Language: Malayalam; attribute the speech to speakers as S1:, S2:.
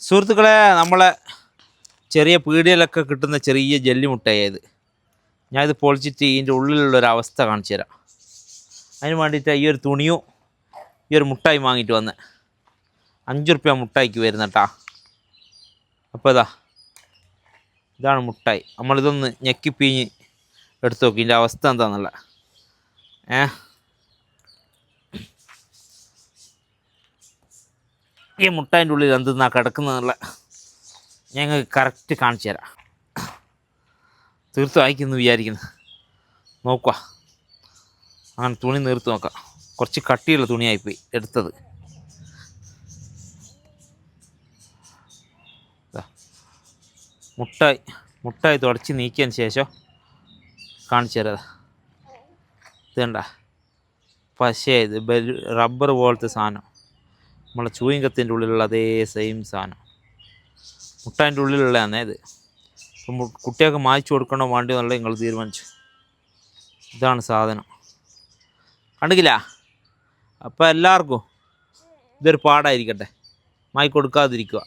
S1: സുഹൃത്തുക്കളെ നമ്മളെ ചെറിയ പീടികയിലൊക്കെ കിട്ടുന്ന ചെറിയ ജെല്ലി മുട്ടയത് ഞാനിത് പൊളിച്ചിട്ട് ഇതിന്റെ ഉള്ളിലുള്ള ഒരു അവസ്ഥ കാണിച്ചു തരാം. അതിന് വേണ്ടിയിട്ട് ഈ ഒരു തുണിയും ഈ ഒരു മുട്ടായി വാങ്ങിയിട്ട് വന്ന്. അഞ്ച് റുപ്യ മുട്ടായിക്ക് വരുന്ന കേട്ടാ അപ്പോൾ ഇതാ ഇതാണ് മുട്ടായി. നമ്മളിതൊന്ന് ഞെക്കിപ്പീഞ്ഞ് എടുത്തു നോക്കി ഇതിന്റെ അവസ്ഥ എന്താണെന്നുള്ള ഏ? ഈ മുട്ടന്റെ ഉള്ളിൽ എന്തെന്നാ കിടക്കുന്നതെന്നുള്ള ഞങ്ങൾക്ക് കറക്റ്റ് കാണിച്ചു തരാം. തീർത്ത് വായിക്കുന്നു വിചാരിക്കുന്നു. നോക്കുക അങ്ങനെ തുണി നീർത്ത് നോക്കാം. കുറച്ച് കട്ടിയുള്ള തുണിയായിപ്പോയി എടുത്തത്. മുട്ടായി മുട്ടായി തുടച്ച് നീക്കിയതിന് ശേഷം കാണിച്ചു തരാം. ഇത് കണ്ട. പശ ഇത് ബലു റബ്ബർ പോലത്തെ സാധനം. നമ്മളെ ചൂയിങ്കത്തിന്റെ ഉള്ളിലുള്ള അതേ സെയിം സാധനം. ഉള്ളിലുള്ള ഉള്ളിലുള്ളതാണ് ഇത്. അപ്പം കുട്ടികൾക്ക് മായ്ച്ചു കൊടുക്കണോ വേണ്ടോ എന്നുള്ളത് നിങ്ങൾ തീരുമാനിച്ചു. ഇതാണ് സാധനം. കണ്ടില്ല അപ്പോൾ എല്ലാവർക്കും ഇതൊരു പാടായിരിക്കട്ടെ. മായി കൊടുക്കാതിരിക്കുക